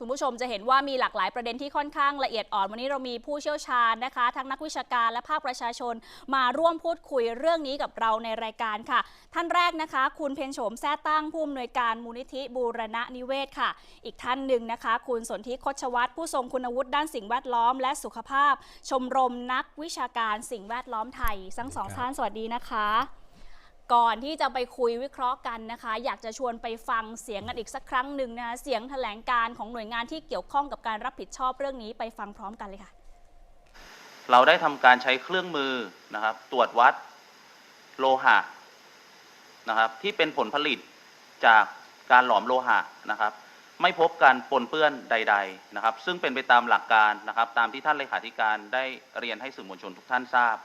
คุณผู้ชมจะเห็นว่ามีหลากหลายประเด็นที่ค่อนข้างละเอียดอ่อน วันนี้เรามีผู้เชี่ยวชาญนะคะ ทั้งนักวิชาการและภาคประชาชนมาร่วมพูดคุยเรื่องนี้กับเราในรายการค่ะ ท่านแรกนะคะ คุณเพนโฉมแท้ตั้งผู้อำนวยการมูลนิธิบูรณะนิเวศค่ะ อีกท่านหนึ่งนะคะ คุณสนธิคชวัตรผู้ทรงคุณวุฒิด้านสิ่งแวดล้อม และสุขภาพ ชมรมนักวิชาการสิ่งแวดล้อมไทยทั้งสองท่านสวัสดีนะคะ ก่อนที่จะไปคุยวิเคราะห์กันนะคะ อยากจะชวนไปฟังเสียงกันอีกสักครั้งหนึ่งนะคะเสียงแถลงการของหน่วยงานที่เกี่ยวข้องกับการรับผิดชอบเรื่องนี้ไปฟังพร้อมกันเลยค่ะ เราได้ทำการใช้เครื่องมือนะครับ ตรวจวัดโลหะนะครับ ที่เป็นผลผลิตจากการหลอมโลหะนะครับ ไม่พบการปนเปื้อนใด ๆนะครับ ซึ่งเป็นไปตามหลักการนะครับ ตามที่ท่านเลขาธิการได้เรียนให้สื่อมวลชนทุกท่านทราบ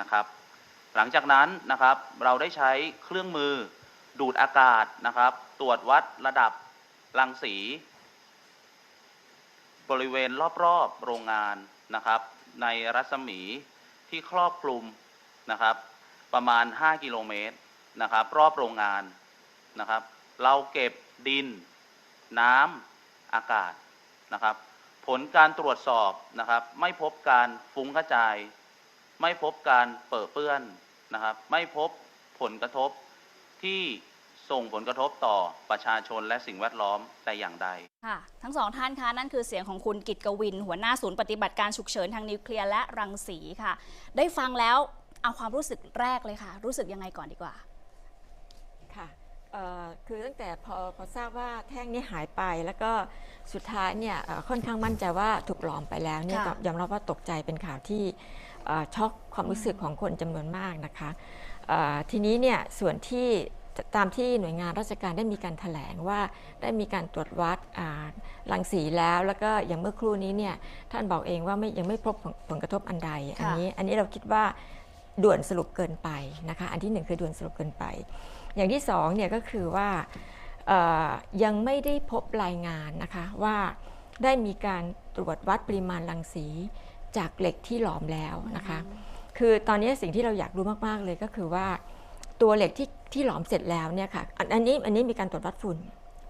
นะครับ หลังจากนั้นนะครับเราได้ใช้เครื่องมือดูดอากาศนะครับ ตรวจวัดระดับรังสี บริเวณรอบๆโรงงานนะครับ ในรัศมีที่ครอบคลุมนะครับ ประมาณ 5 กิโลเมตรนะครับ รอบโรงงานนะครับ เราเก็บดิน น้ำอากาศนะครับ ผลการตรวจสอบนะครับ ไม่พบการฟุ้งกระจาย ไม่พบการเปิดเปื้อน นะครับ ไม่พบผลกระทบที่ส่งผลกระทบต่อประชาชนและสิ่งแวดล้อมแต่อย่างใด ค่ะ ทั้งสองท่านคะนั่นคือเสียงของคุณกิตกวิน หัวหน้าศูนย์ปฏิบัติการฉุกเฉินทางนิวเคลียร์และรังสีค่ะ ได้ฟังแล้วเอาความรู้สึกแรกเลยค่ะ รู้สึกยังไงก่อนดีกว่า ค่ะเอ่อคือตั้งแต่พอพอทราบว่าแท่งนี้หายไปแล้วก็สุดท้ายเนี่ยเอ่อค่อนข้างมั่นใจว่าถูกหลอมไปแล้วเนี่ยค่ะก็ยอมรับว่าตกใจเป็นข่าวที่เอ่อ ช็อกความรู้สึกของคนจำนวนมากนะคะเอ่อทีนี้เนี่ยส่วนที่ตามที่หน่วยงานราชการได้มีการถแถลงว่าได้มีการตรวจวัดอ่ารังสีแล้ว แล้วก็อย่างเมื่อครู่นี้เนี่ยท่านบอกเองว่าไม่ยังไม่พบผลผลกระทบอันใด อันนี้อันนี้เราคิดว่าด่วนสรุปเกินไปนะคะอันที่หนึ่งคือด่วนสรุปเกินไป อย่างที่สองเนี่ยก็คือว่าเอ่อยังไม่ได้พบรายงานนะคะว่าได้มีการตรวจวัดปริมาณรังสี จากเหล็กที่หลอมแล้วนะคะ คือตอนนี้สิ่งที่เราอยากรู้มากๆเลยก็คือว่า ตัวเหล็กที่ที่หลอมเสร็จแล้วเนี่ยค่ะ อันอันนี้อันนี้มีการตรวจวัดฝุ่น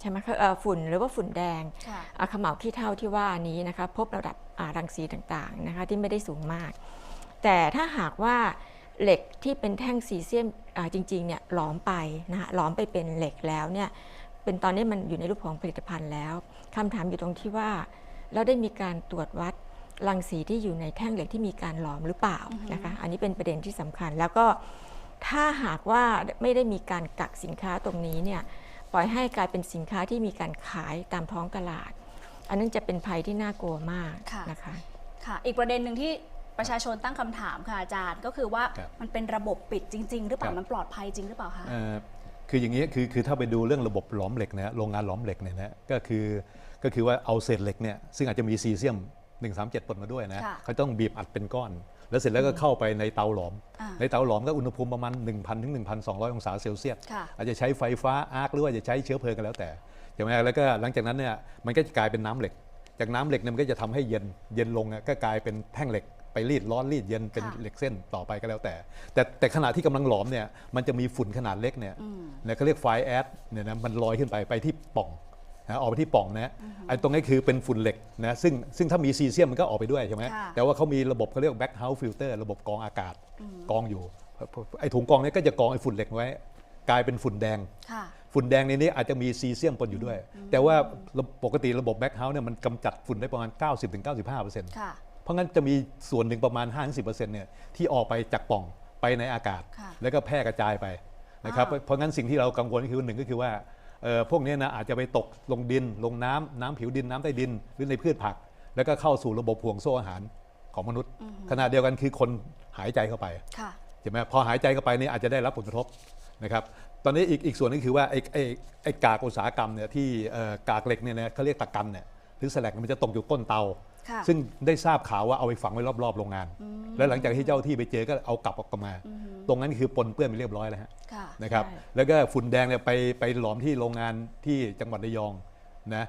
ใช่ไหมคะเอ่อฝุ่นหรือว่าฝุ่นแดงค่ะอะเขม่าวขี้เถ้าที่ว่านี้นะคะ พบระดับอ่ารังสีต่างๆนะคะที่ไม่ได้สูงมาก แต่ถ้าหากว่าเหล็กที่เป็นแท่งซีเซียมอ่าจริงๆเนี่ยหลอมไปนะคะหลอมไปเป็นเหล็กแล้วเนี่ยเป็นตอนนี้มันอยู่ในรูปของผลิตภัณฑ์แล้วคำถามอยู่ตรงที่ว่าเราได้มีการตรวจวัด รังสีที่อยู่ในแท่งเหล็กที่มีการหลอมหรือเปล่าอือฮึนะคะอันนี้เป็นประเด็นที่สำคัญ แล้วก็ถ้าหากว่าไม่ได้มีการกักสินค้าตรงนี้เนี่ยปล่อยให้กลายเป็นสินค้าที่มีการขายตามท้องตลาด อันนั้นจะเป็นภัยที่น่ากลัวมากค่ะนะคะค่ะอีกประเด็นหนึ่งที่ประชาชนตั้งคำถามค่ะอาจารย์ก็คือว่าครับมันเป็นระบบปิดจริง ๆ หรือเปล่าครับมันปลอดภัยจริงหรือเปล่าคะเอ่อคืออย่างนี้คือคือถ้าไปดูเรื่องระบบหลอมเหล็กนะโรงงานหลอมเหล็กเนี่ยนะก็คือก็คือว่าเอาเศษเหล็กเนี่ยซึ่งอาจจะมีซีเซียม 137ปนมาด้วยนะค่ะเขาต้องบีบอัดเป็นก้อน แล้วเสร็จแล้วก็เข้าไปในเตาหลอมอ่าในเตาหลอมก็อุณหภูมิประมาณ 1,000ถึง1,200 องศาเซลเซียสค่ะอาจจะใช้ไฟฟ้าอาร์คหรือว่าจะใช้เชื้อเพลิงกันแล้วแต่ใช่ไหมแล้วก็หลังจากนั้นเนี่ยมันก็จะกลายเป็นน้ำเหล็ก จากน้ำเหล็กเนี่ยมันก็จะทำให้เย็นเย็นลงอะก็กลายเป็นแท่งเหล็กไปรีดร้อนรีดเย็นเป็นค่ะเหล็กเส้นต่อไปก็แล้วแต่ แต่แต่ขณะที่กำลังหลอมเนี่ยมันจะมีฝุ่นขนาดเล็กเนี่ยอืมเนี่ยเขาเรียกไฟแอดเนี่ยนะมันลอยขึ้นไปไปที่ปล่อง นะออกไปที่ปล่องนะไอ้ตรงนี้คือเป็นฝุ่นเหล็กนะซึ่งซึ่งถ้ามีซีเซียมมันก็ออกไปด้วยใช่ไหมค่ะแต่ว่าเขามีระบบเขาเรียกแบ็กเฮาส์ฟิลเตอร์ระบบกรองอากาศกรองอยู่ไอ้ถุงกรองเนี้ก็จะกรองไอ้ฝุ่นเหล็กไว้ กลายเป็นฝุ่นแดงค่ะฝุ่นแดงในนี้อาจจะมีซีเซียมปนอยู่ด้วย แต่ว่าระบบปกติระบบแบ็กเฮาส์เนี่ยมันกำจัดฝุ่นได้ประมาณ 90-95%ค่ะเพราะงั้นจะมีส่วนหนึ่งประมาณ5-10%เนี่ยที่ออกไปจากปล่องไปในอากาศค่ะแล้วก็แพร่กระจายไปนะครับอ่าเพราะงั้นสิ่งที่เรากังวลก็คือหนึ่งก็คือว่าเอ่อ พวกเนี้ยนะอาจจะไปตกลงดินลงน้ำน้ำผิวดินน้ำใต้ดินหรือในพืชผัก แล้วก็เข้าสู่ระบบห่วงโซ่อาหารของมนุษย์ ขณะเดียวกันคือคนหายใจเข้าไปค่ะใช่ไหมพอหายใจเข้าไปเนี่ยอาจจะได้รับผลกระทบนะครับตอนนี้อีกอีกส่วนนึงคือว่าไอ้ไอ้ไอ้กากอุตสาหกรรมเนี่ยที่เอ่อกากเหล็กเนี่ยนะเขาเรียกตะกันเนี่ยหรือแสลกมันจะตกอยู่ก้นเตาค่ะ ซึ่งได้ทราบข่าวว่าเอาไปฝังไว้รอบๆโรงงาน แล้วหลังจากที่เจ้าที่ไปเจอก็เอากลับออกมา ตรงนั้นคือปนเปื้อนไปเรียบร้อยแล้วฮะค่ะนะครับใช่แล้วก็ฝุ่นแดงเนี่ยไปไปหลอมที่โรงงานที่จังหวัดระยองนะ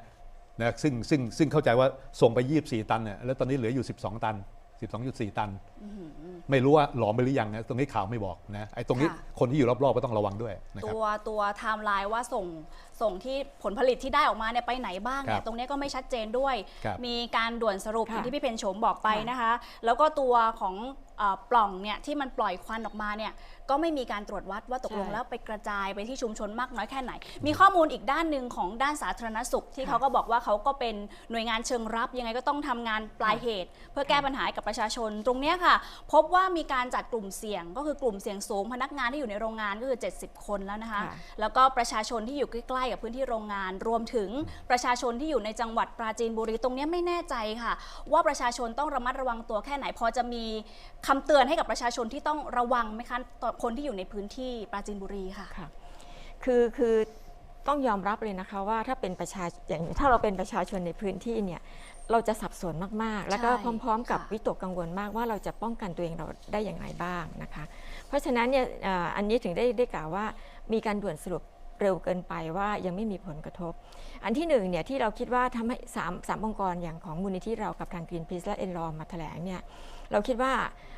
นะซึ่งซึ่งซึ่งเข้าใจว่าส่งไป 24 ตันเนี่ยแล้วตอนนี้เหลืออยู่ 12 ตัน 12.4 ตันอื้อหือไม่รู้ว่าหลอมไปหรือยังนะตรงนี้ข่าวไม่บอกนะไอ้ตรงนี้ค่ะคนที่อยู่รอบๆก็ต้องระวังด้วยนะคตัรับวตัวไทม์ไลน์ว่าส่งส่งที่ผลผลิตที่ได้ออกมาเนี่ยไปไหนบ้างเนี่ครัยบตรงเนี้ยก็ไม่ชัดเจนด้วยครับมีการด่วนสรุปอค่ะย่างที่พี่เพนโฉมบอกไปค่ะนะคะ แล้วก็ตัวของเอ่อ ปล่องเนี่ยที่มันปล่อยควันออกมาเนี่ยก็ไม่มีการตรวจวัดว่าตกลงแล้วไปกระจายไปที่ชุมชนมากน้อยแค่ไหน มีข้อมูลอีกด้านหนึ่งของด้านสาธารณสุข ที่ค่ะเขาก็บอกว่าเขาก็เป็นหน่วยงานเชิงรับ ยังไงก็ต้องทำงานปลายเหตุ เพื่อแก้ปัญหาให้กับประชาชนตรงเนี้ยค่ะ พบว่ามีการจัดกลุ่มเสี่ยง ก็คือกลุ่มเสี่ยงสูงพนักงานที่อยู่ในโรงงานก็คือ 70 คนแล้วนะคะค่ะแล้วก็ประชาชนที่อยู่ใกล้ๆกับพื้นที่โรงงาน รวมถึงประชาชนที่อยู่ในจังหวัดปราจีนบุรีตรงเนี้ยไม่แน่ใจค่ะ ว่าประชาชนต้องระมัดระวังตัวแค่ไหนพอจะมีคำเตือนให้กับประชาชนที่ต้องระวังไหมคะต่อคนที่อยู่ในพื้นที่ปราจีนบุรีค่ะค่ะ คือคือต้องยอมรับเลยนะคะว่าถ้าเป็นประชาอย่างถ้าเราเป็นประชาชนในพื้นที่เนี่ยเราจะสับสนมากๆ แล้วก็ใช่พร้อม ๆ กับค่ะวิตกกังวลมากว่าเราจะป้องกันตัวเองเราได้อย่างไรบ้างนะคะ เพราะฉะนั้นเนี่ยเอ่ออันนี้ถึงได้ได้กล่าวว่ามีการด่วนสรุปเร็วเกินไปว่ายังไม่มีผลกระทบ อันที่หนึ่งเนี่ยที่เราคิดว่าทำให้สามสามองค์กรอย่างของมูลนิธิเรากับทาง Greenpeace และ e n r o มาแถลงเนี่ย เราคิดว่า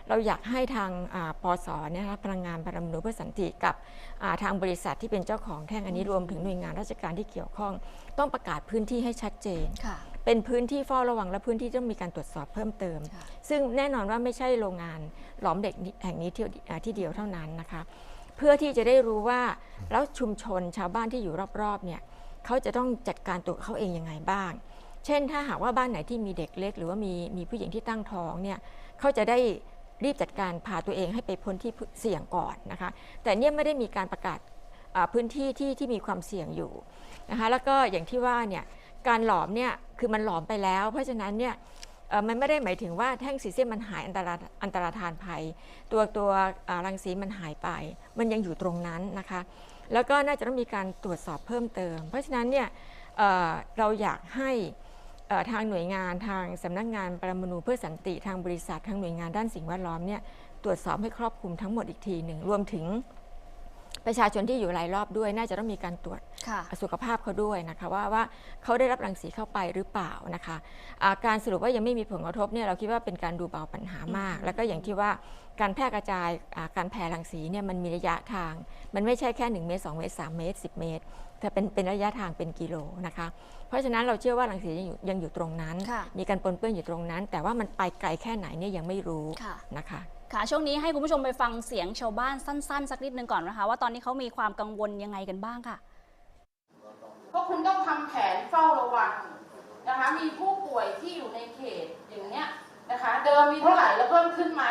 เราอยากให้ทางอ่าปสเนี่ยนะคะพลังงานปรมาณูเพื่อสันติกับอ่าทางบริษัทที่เป็นเจ้าของแท่งอันนี้รวมถึงหน่วยงานราชการที่เกี่ยวข้อง ต้องประกาศพื้นที่ให้ชัดเจนค่ะเป็นพื้นที่เฝ้าระวังและพื้นที่ต้องมีการตรวจสอบเพิ่มเติมค่ะซึ่งแน่นอนว่าไม่ใช่โรงงานหลอมเหล็กแห่งนี้ที่อ่าที่เดียวเท่านั้นนะคะเพื่อที่จะได้รู้ว่าแล้วชุมชนชาวบ้านที่อยู่รอบๆเนี่ยเขาจะต้องจัดการตัวเขาเองยังไงบ้าง เช่นถ้าหากว่าบ้านไหนที่มีเด็กเล็ก หรือว่ามีมีผู้หญิงที่ตั้งท้องเนี่ย เขาจะได้รีบจัดการพาตัวเองให้ไปพ้นที่เสี่ยงก่อนนะคะ แต่เนี่ยไม่ได้มีการประกาศพื้นที่ที่ที่มีความเสี่ยงอยู่นะคะ แล้วก็อย่างที่ว่าเนี่ยการหลอมเนี่ยคือมันหลอมไปแล้ว เพราะฉะนั้นเนี่ยมันไม่ได้หมายถึงว่าแท่งสีเส้นมันหายอันตราอันตราทานภัย ตัวตัวรังสีมันหายไป มันยังอยู่ตรงนั้นนะคะ แล้วก็น่าจะต้องมีการตรวจสอบเพิ่มเติม เพราะฉะนั้นเนี่ยเเราอยากให้ ทางหน่วยงานทางสำนักงานปรมาณูเพื่อสันติทางบริษัททางหน่วยงานด้านสิ่งแวดล้อมเนี่ยตรวจสอบให้ครอบคลุมทั้งหมดอีกทีหนึ่งรวมถึงประชาชนที่อยู่รายรอบด้วย น่าจะต้องมีการตรวจค่ะสุขภาพเขาด้วยนะคะว่าว่าเขาได้รับรังสีเข้าไปหรือเปล่านะคะอ่าการสรุปว่ายังไม่มีผลกระทบเนี่ยเราคิดว่าเป็นการดูเบาปัญหามากอืมแล้วก็อย่างที่ว่าการแพร่กระจายอ่าการแผ่รังสีเนี่ยมันมีระยะทาง มันไม่ใช่แค่ 1 เมตร2เมตร3เมตร 10 เมตร แต่เป็นเป็นระยะทางเป็นกิโลนะคะ เพราะฉะนั้นเราเชื่อว่ารังสียังอยู่ยังอยู่ตรงนั้น ค่ะมีการปนเปื้อนอยู่ตรงนั้น แต่ว่ามันไปไกลแค่ไหนเนี่ยยังไม่รู้ค่ะ นะคะ ค่ะ ช่วงนี้ให้คุณผู้ชมไปฟังเสียงชาวบ้านสั้น ๆ สักนิดนึงก่อนนะคะ ว่าตอนนี้เขามีความกังวลยังไงกันบ้างค่ะ พวกคุณต้องทำแผนเฝ้าระวังนะคะ มีผู้ป่วยที่อยู่ในเขตอย่างเนี้ยนะคะ เดิมมีเท่าไหร่แล้วเพิ่มขึ้นไหม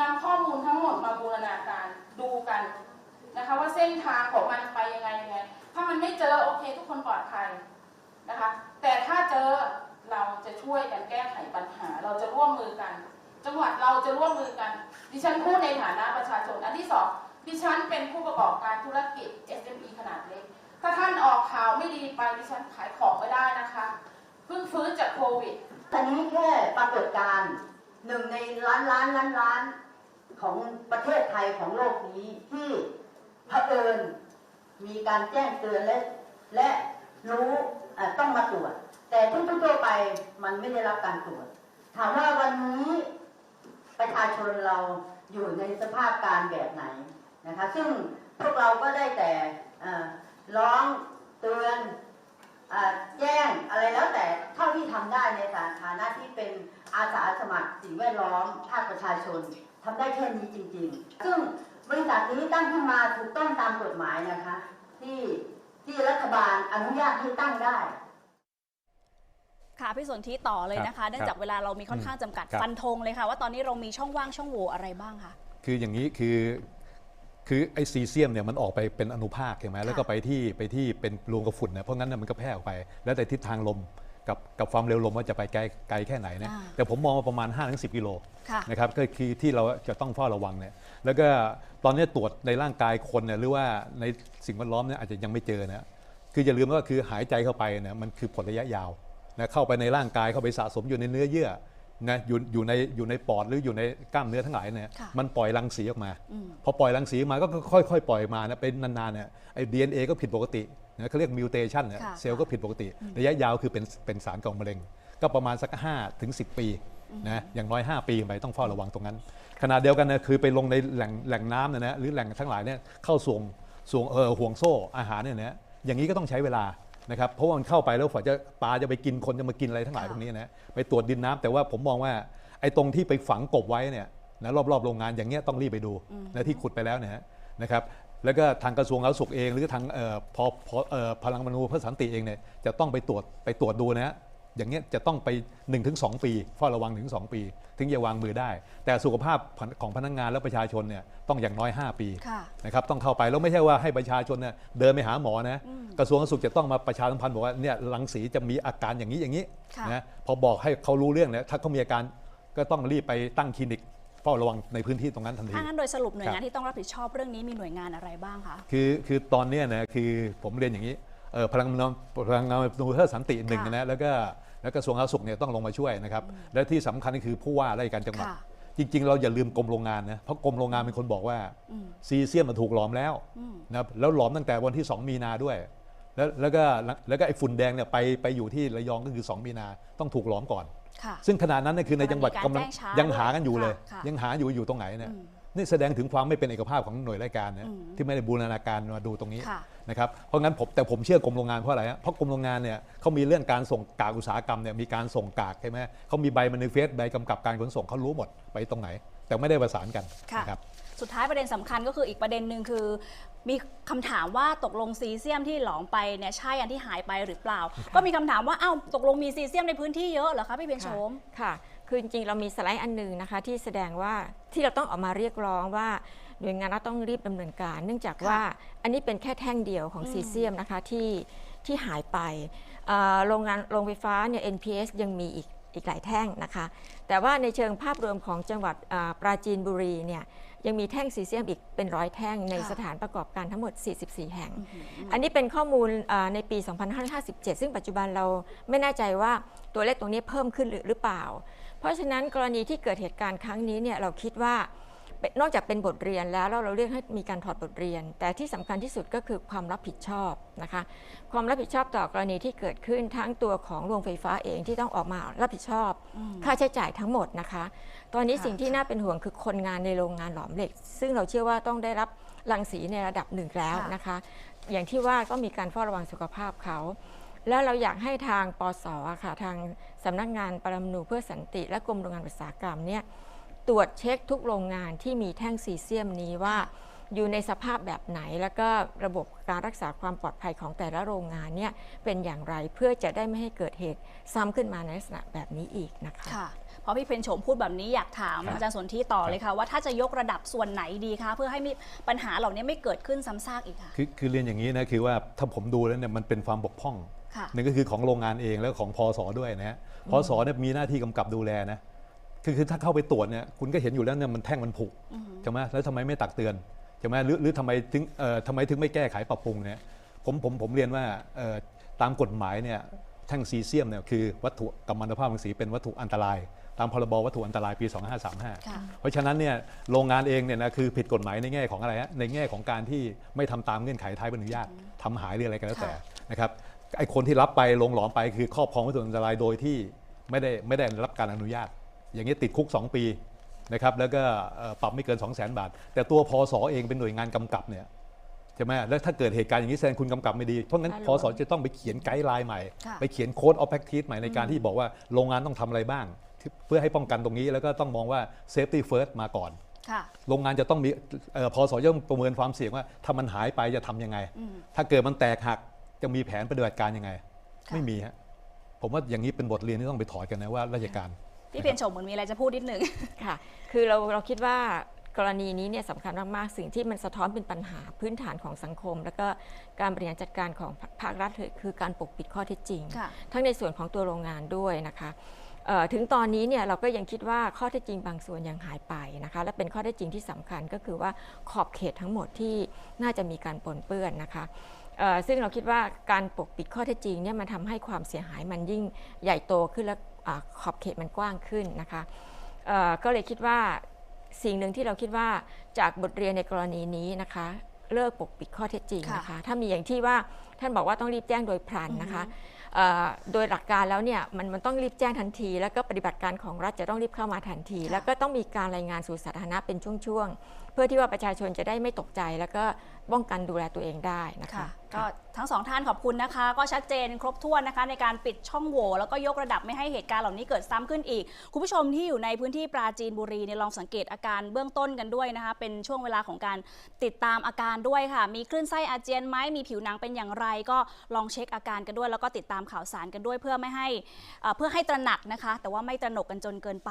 นำข้อมูลทั้งหมดมาบูรณาการดูกันนะคะ ว่าเส้นทางของมันไปยังไงยังไง ถ้ามันไม่เจอโอเคทุกคนปลอดภัยนะคะ แต่ถ้าเจอเราจะช่วยกันแก้ไขปัญหา เราจะร่วมมือกัน จังหวัดเราจะร่วมมือกัน ดิฉันพูดในฐานะประชาชน อันที่สองดิฉันเป็นผู้ประกอบการธุรกิจ SME ขนาดเล็ก ถ้าท่านออกข่าวไม่ดีไปดิฉันขายของไม่ได้นะคะ เพิ่งฟื้นจากโควิดอันนี้แค่ปรากฏการณ์หนึ่งในล้านล้านล้านล้านของประเทศไทยของโลกนี้ที่เผอิญ มีการแจ้งเตือนและและรู้ต้องมาตรวจ แต่ทั่วไปมันไม่ได้รับการตรวจ ถามว่าวันนี้ประชาชนเราอยู่ในสภาพการแบบไหนนะคะ ซึ่งพวกเราก็ได้แต่ร้องเตือนอแจ้งอะไรแล้วแต่เท่าที่ทำได้ในฐานะที่เป็นอาสาสมัครสิ่งแวดล้อมภาคประชาชนทำได้แค่นี้จริง ๆ ซึ่ง บริษัทนี้ตั้งขึ้นมาถูกต้องตามกฎหมายนะคะ ที่ที่รัฐบาลอนุญาตให้ตั้งได้ค่ะพี่สนธิต่อเลยนะคะครับเนื่องจากเวลาเรามีค่อนข้างจำกัดครับฟันธงเลยค่ะว่าตอนนี้เรามีช่องว่างช่องโหว่อะไรบ้างคะคืออย่างนี้คือคือไอซีเซียมเนี่ยมันออกไปเป็นอนุภาคใช่ไหมแล้วก็ไปที่ไปที่เป็นรวมกับฝุ่นนะเพราะงั้นนะมันก็แพร่ออกไป แล้วแต่ทิศทางลม กับกับความเร็วลมว่าจะไปไกลไกลแค่ไหนนะอ่าแต่ผมมองว่าประมาณ 5-10 กิโลค่ะนะครับก็คือที่เราจะต้องเฝ้าระวังเนี่ยแล้วก็ตอนนี้ตรวจในร่างกายคนเนี่ยหรือว่าในสิ่งแวดล้อมเนี่ยอาจจะยังไม่เจอนะคืออย่าลืมว่าคือหายใจเข้าไปเนี่ยมันคือผลระยะยาวนะเข้าไปในร่างกายเข้าไปสะสมอยู่ในเนื้อเยื่อนะอยู่อยู่ในอยู่ในปอดหรืออยู่ในกล้ามเนื้อทั้งหลายเนี่ยค่ะมันปล่อยรังสีออกมาอืมพอปล่อยรังสีออกมาก็ค่อยๆ ปล่อยมานะเป็นนานๆเนี่ยไอ้ DNA ก็ผิดปกติ นะเขาเรียกมิวเทชันเนี่ยค่ะเซลล์ก็ผิดปกติ ระยะยาวคือเป็นเป็นสารก่อมะเร็ง ก็ประมาณสัก5ถึง10 ปีนะอย่างน้อย 5 ปีไปต้องเฝ้าระวังตรงนั้น ขณะเดียวกันนะคือไปลงในแหล่งแหล่งน้ำเนยนะหรือแหล่งทั้งหลายเนี่ยเข้าส่วงส่วงเออห่วงโซ่อาหารเนี่ยนะอย่างนี้ก็ต้องใช้เวลานะครับเพราะว่ามันเข้าไปแล้วฝาจะปลาจะไปกินคนจะมากินอะไรทั้งหลายค่ะพวกนี้นะไปตรวจดินน้ำแต่ว่าผมมองว่าไอ้ตรงที่ไปฝังกบไว้เนี่ยนะรอบๆโรงงานอย่างเงี้ยต้องรีบไปดูนะที่ขุดไปแล้วเนี่ยนะครับ แล้วก็ทางกระทรวงสาธารณสุขเอง หรือทางเอ่อพอพอเอ่อพลังมนูเพื่อสันติเองเนี่ยจะต้องไปตรวจไปตรวจดูนะฮะอย่างเงี้ยจะต้องไป 1-2 ปีเฝ้าระวังถึง2ปี ถึงจะวางมือได้ แต่สุขภาพของพนักงานและประชาชนเนี่ยต้องอย่างน้อย 5 ปีค่ะนะครับต้องเข้าไปแล้วไม่ใช่ว่าให้ประชาชนเนี่ยเดินไปหาหมอนะกระทรวงสาธารณสุขจะต้องมาประชาสัมพันธ์บอกว่าเนี่ยรังสีจะมีอาการอย่างนี้อย่างนี้ค่ะนะพอบอกให้เขารู้เรื่องเนี่ยถ้าเขามีอาการก็ต้องรีบไปตั้งคลินิกเฝ้าระวังในพื้นที่ตรงนั้นทันทีถ้างั้นโดยสรุปหน่วยครับงานที่ต้องรับผิดชอบเรื่องนี้มีหน่วยงานอะไรบ้างคะคือคือตอนเนี้ยนะคือผมเรียนอย่างนี้เอ่อพลังงานพลังงานนูเพื่อสันติหนึ่งค่ะนะแล้วก็แล้วกระทรวงสาธารณสุขเนี่ยต้องลงมาช่วยนะครับและที่สำคัญก็คือผู้ว่าราชการจังหวัดค่ะจริงๆ เราอย่าลืมกรมโรงงานนะเพราะกรมโรงงานเป็นคนบอกว่าอืมซีเซียมมันถูกหลอมแล้วอืมนะครับแล้วหลอมตั้งแต่วันที่ 2 มีนาด้วย แล้วแล้วก็แล้วก็ไอ้ฝุ่นแดงเนี่ยไปไปอยู่ที่ระยองก็คือ 2 มีนาต้องถูกหลอมก่อนค่ะซึ่งขณะนั้นเนี่ยคือในจังหวัดกำกำลัลังงมีการแจ้งช้ายังหากันอยู่เลยค่ะยังหาอยู่อยู่ตรงไหนเนี่ยอืมนี่แสดงถึงความไม่เป็นเอกภาพของหน่วยราชการนะอืมที่ไม่ได้บูรณาการมาดูตรงนี้ค่ะนะครับเพราะงั้นผมแต่ผมเชื่อกรมโรงงานเพราะอะไรฮะเพราะกรมโรงงานเนี่ยเขามีเรื่องการส่งกากอุตสาหกรรมเนี่ยมีการส่งกากใช่ไหมเขามีใบมันเฟสใบกำกับการขนส่งเขารู้หมดไปตรงไหน แต่ไม่ได้ประสานกันค่ะนะครับ สุดท้ายประเด็นสำคัญก็คืออีกประเด็นหนึ่งคือ มีคำถามว่าตกลงซีเซียมที่หลอมไปเนี่ยใช่อันที่หายไปหรือเปล่า ก็มีคำถามว่าอ้าวตกลงมีซีเซียมในพื้นที่เยอะเหรอคะพี่เพียงโฉมค่ะ คือจริงๆเรามีสไลด์อันหนึ่งนะคะ ที่แสดงว่าที่เราต้องออกมาเรียกร้องว่าหน่วยงานเราต้องรีบดำเนินการ เนื่องจากว่าอันนี้เป็นแค่แท่งเดียวของอืมซีเซียมนะคะที่ที่หายไปเอ่อโรงงานโรงไฟฟ้าเนี่ย NPS ยังมีอีกอีกหลายแท่งนะคะ แต่ว่าในเชิงภาพรวมของจังหวัดอ่าปราจีนบุรีเนี่ย ยังมีแท่งซีเซียมอีกเป็นร้อยแท่งในค่ะสถานประกอบการทั้งหมด 44 แห่ง อันนี้เป็นข้อมูลอ่าในปี 2557 ซึ่งปัจจุบันเราไม่แน่ใจว่าตัวเลขตรงนี้เพิ่มขึ้นหรือหรือเปล่า เพราะฉะนั้นกรณีที่เกิดเหตุการณ์ครั้งนี้เนี่ยเราคิดว่าเป็ นนอกจากเป็นบทเรียนแล้วแล้วเราเรียกให้มีการถอดบทเรียน แต่ที่สำคัญที่สุดก็คือความรับผิดชอบนะคะความรับผิดชอบต่อกรณีที่เกิดขึ้นทั้งตัวของโรงไฟฟ้าเองที่ต้องออกมารับผิดชอบ ค่าใช้จ่ายทั้งหมดนะคะ ตอนนี้ค่ะสิ่งที่น่าเป็นห่วงคือคนงานในโรงงานหลอมเหล็ก ซึ่งเราเชื่อว่าต้องได้รับรังสีในระดับหนึ่งแล้วนะคะ อย่างที่ว่าก็มีการเฝ้าระวังสุขภาพเขาแล้วเราอยากให้ทางปสอะค่ะทางสำนักงานปรมาณูเพื่อสันติ และกรมโรงงานอุตสาหกรรมเนี่ย ตรวจเช็คทุกโรงงานที่มีแท่งซีเซียมนี้ว่าอยู่ในสภาพแบบไหน แล้วก็ระบบการรักษาความปลอดภัยของแต่ละโรงงานเนี่ยเป็นอย่างไรเพื่อจะได้ไม่ให้เกิดเหตุซ้ำขึ้นมาในลักษณะแบบนี้อีกนะคะค่ะเพราะพี่เพนโฉมพูดแบบนี้อยากถามครับอาจารย์สนที่ต่อเลยค่ะ ว่าถ้าจะยกระดับส่วนไหนดีคะเพื่อให้มีปัญหาเหล่านี้ไม่เกิดขึ้นซ้ำซากอีกค่ะคือคือเรียนอย่างนี้นะคือว่าถ้าผมดูแล้วเนี่ยมันเป็นความบกพร่องค่ะหนึ่งก็คือของโรงงานเองแล้วของพอสด้วยนะฮะพอสเนี่ยมีหน้าที่กำกับดูแลนะ คือคือถ้าเข้าไปตรวจเนี่ยคุณก็เห็นอยู่แล้วเนี่ยมันแท่งมันผุใช่ไหมแล้วทำไมไม่ตักเตือนใช่ไหมหรือหรือทำไมถึงเอ่อทำไมถึงไม่แก้ไขปรับปรุงเนี่ยผมผมผมเรียนว่าเอ่อตามกฎหมายเนี่ยแท่งซีเซียมเนี่ยคือวัตถุกัมมันตภาพรังสีเป็นวัตถุอันตราย ตามพรบวัตถุอันตรายปี2535ค่ะเพราะฉะนั้นเนี่ยโรงงานเองเนี่ยนะคือผิดกฎหมายในแง่ของอะไรฮะในแง่ของการที่ไม่ทำตามเงื่อนไขท้ายใบอนุญาตทำหายหรืออะไรก็แล้วแต่ค่ะนะครับไอ้คนที่รับไปลงหลอมไปคือครอบครองวัตถุอันตรายโดยที่ไม่ได้ไม่ได้รับการอนุญาต อย่างนี้ติดคุก 2 ปีนะครับแล้วก็เอ่อปรับไม่เกิน 2 0 0 0 0 0 บาท แต่ตัวพอสอเองเป็นหน่วยงานกำกับเนี่ยใช่ไหมแล้วถ้าเกิดเหตุการณ์อย่างนี้แสดงคุณกำกับไม่ดี เพราะงั้นได้เลยพอสอจะต้องไปเขียนไกด์ไลน์ใหม่ค่ะไปเขียนโค้ดออฟแพคทีสใหม่ในการที่บอกว่าโรงงานต้องทำอะไรบ้างที่เพื่อให้ป้องกันตรงนี้แล้วก็ต้องมองว่าเซฟตี้เฟิร์สมาก่อนค่ะโรงงานจะต้องมีเอ่อพอสจะต้องประเมินความเสี่ยงว่าถ้ามันหายไปจะทำยังไงอืมถ้าเกิดมันแตกหักจะมีแผนปฏิบัติการยังไงค่ะไม่มีฮะผมว่าอย่างนี้เป็นบทเรียนที่ต้องไปถอดกันนะว่าราชการ พี่เพนโฉมเหมือนมีอะไรจะพูดนิดหนึ่งค่ะ คือเราเราคิดว่ากรณีนี้เนี่ยสำคัญมากๆ สิ่งที่มันสะท้อนเป็นปัญหาพื้นฐานของสังคม แล้วก็การบริหารจัดการของภาครัฐเลยคือการปกปิดข้อเท็จจริงค่ะทั้งในส่วนของตัวโรงงานด้วยนะคะเอ่อ ถึงตอนนี้เนี่ยเราก็ยังคิดว่าข้อเท็จจริงบางส่วนยังหายไปนะคะและเป็นข้อเท็จจริงที่สำคัญก็คือว่าขอบเขตทั้งหมดที่น่าจะมีการปนเปื้อนนะคะเอ่อซึ่งเราคิดว่าการปกปิดข้อเท็จจริงเนี่ยมันทำให้ความเสียหายมันยิ่งใหญ่โตขึ้นและอ่าขอบเขตมันกว้างขึ้นนะคะเอ่อก็เลยคิดว่าสิ่งหนึ่งที่เราคิดว่าจากบทเรียนในกรณีนี้นะคะ เลิกปกปิดข้อเท็จจริงนะคะ ถ้ามีอย่างที่ว่าท่านบอกว่าต้องรีบแจ้งโดยพลันนะคะเอ่อ โดยหลักการแล้วเนี่ยมันมันต้องรีบแจ้งทันที แล้วก็ปฏิบัติการของรัฐจะต้องรีบเข้ามาทันทีค่ะแล้วก็ต้องมีการรายงานสู่สาธารณะเป็นช่วงๆเพื่อที่ว่าประชาชนจะได้ไม่ตกใจ แล้วก็ป้องกันดูแลตัวเองได้นะคะค่ะก็ทั้งสองท่านขอบคุณนะคะ ก็ชัดเจนครบถ้วนนะคะ ในการปิดช่องโหว่แล้วก็ยกระดับไม่ให้เหตุการณ์เหล่านี้เกิดซ้ำขึ้นอีก คุณผู้ชมที่อยู่ในพื้นที่ปราจีนบุรีเนี่ยลองสังเกตอาการเบื้องต้นกันด้วยนะคะ เป็นช่วงเวลาของการติดตามอาการด้วยค่ะ มีคลื่นไส้อาเจียนไหมมีผิวหนังเป็นอย่างไร ก็ลองเช็คอาการกันด้วย แล้วก็ติดตามข่าวสารกันด้วยเพื่อไม่ให้เอ่อเพื่อให้ตระหนักนะคะ แต่ว่าไม่ตระหนกกันจนเกินไป